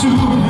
to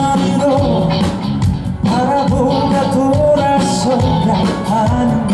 자리로 바라보다 돌아선다 하는